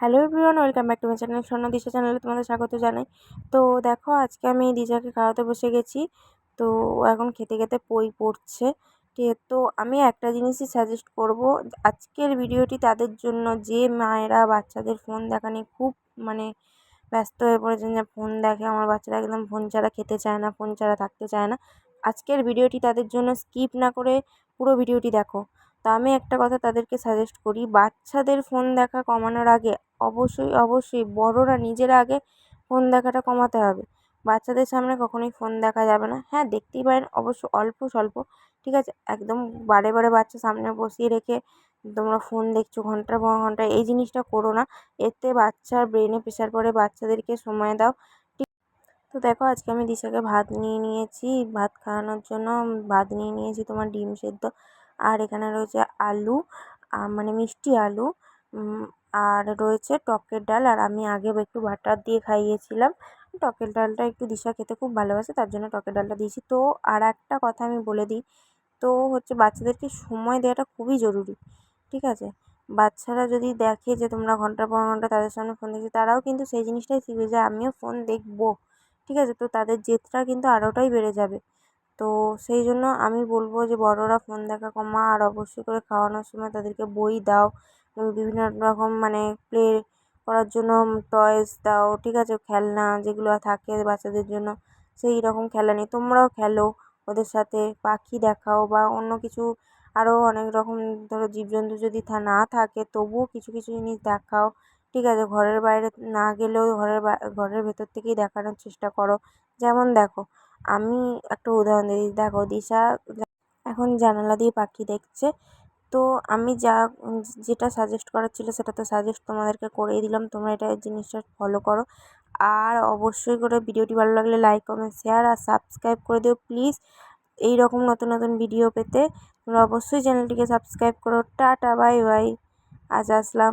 Hello everyone welcome back to my channel Swarna Disha চ্যানেলে তোমাদের স্বাগত জানাই। তো দেখো, আজকে আমি দিশাকে খাওয়াতে বসে গেছি। তো এখন খেতে খেতে পই পড়ছে। তো আমি একটা জিনিসই সাজেস্ট করব, আজকের ভিডিওটি তাদের জন্য যে মায়েরা বাচ্চাদের ফোন দেখা নিয়ে খুব মানে ব্যস্ত হয়ে পড়েছেন, যে ফোন দেখে আমার বাচ্চারা একদম ফোন ছাড়া খেতে চায় না ফোন ছাড়া থাকতে চায় না। আজকের ভিডিওটি তাদের জন্য স্কিপ না করে পুরো ভিডিওটি দেখো। তো আমি একটা কথা তাদেরকে সাজেস্ট করি, বাচ্চাদের ফোন দেখা কমানোর আগে অবশ্যই অবশ্যই। বড়রা নিজেরা আগে ফোন দেখাটা কমাতে হবে। বাচ্চাদের সামনে কখনোই ফোন দেখা যাবে না। হ্যাঁ দেখতেই পারেন, অবশ্য অল্প স্বল্প, ঠিক আছে? একদম বারে বারে বাচ্চা সামনে বসিয়ে রেখে তোমরা ফোন দেখছ ঘণ্টার পর ঘণ্টা, এই জিনিসটা করো না। এতে বাচ্চার ব্রেনে প্রেশার পড়ে, বাচ্চাদেরকে সময় দাও। ঠিক। তো দেখো, আজকে আমি দিশাকে ভাত নিয়ে নিয়েছি, ভাত খাওয়ানোর জন্য ভাত নিয়ে নিয়েছি তোমার ডিম সেদ্ধ। আর এখানে রয়েছে আলু মানে মিষ্টি আলু আর রয়েছে টকের ডাল। আর আমি আগে একটু বাটার দিয়ে খাইয়েছিলাম। টকের ডালটা একটু দিশা খেতে খুব ভালোবাসে, তার জন্য টকের ডালটা দিয়েছি। তো আর একটা কথা আমি বলে দিই, তো হচ্ছে বাচ্চাদেরকে সময় দেওয়াটা খুবই জরুরি, ঠিক আছে? বাচ্চারা যদি দেখে যে তোমরা ঘণ্টার পর ঘণ্টা তাদের সামনে ফোন দেখছ, তারাও কিন্তু সেই জিনিসটাই শিখবে যে আমিও ফোন দেখব, ঠিক আছে? তো তাদের জেদটা কিন্তু আরোটাই বেড়ে যাবে। তো সেই জন্য আমি বলব যে বড়রা ফোন দেখা কমা আর অবশ্যই করে খাওয়ানোর সময় তাদেরকে বই দাও বিভিন্ন রকম মানে প্লে করার জন্য টয়েস দাও, ঠিক আছে? খেলনা যেগুলো থাকে বাচ্চাদের জন্য, সেই রকম খেলনা নিয়ে। তোমরাও খেলো ওদের সাথে, পাখি দেখাও বা অন্য কিছু আরও অনেক রকম ধরো জীবজন্তু যদি না থাকে তবুও কিছু কিছু জিনিস দেখাও, ঠিক আছে? ঘরের বাইরে না গেলেও ঘরের ঘরের ভেতর থেকেই দেখানোর চেষ্টা করো। যেমন দেখো, আমি একটা উদাহরণ দিই। দেখো, দিশা এখন জানালা দিয়ে পাখি দেখছে তো আমি যা যেটা সাজেস্ট করার ছিল সেটা তো সাজেস্ট তোমাদেরকে করেই দিলাম। তোমরা এটা জিনিসটা ফলো করো। আর অবশ্যই করে ভিডিওটি ভালো লাগলে লাইক কমেন্ট শেয়ার আর সাবস্ক্রাইব করে দিও প্লিজ এই রকম নতুন নতুন ভিডিও পেতে তোমরা অবশ্যই চ্যানেলটিকে সাবস্ক্রাইব করো। টাটা বাই বাই আজ আসলাম।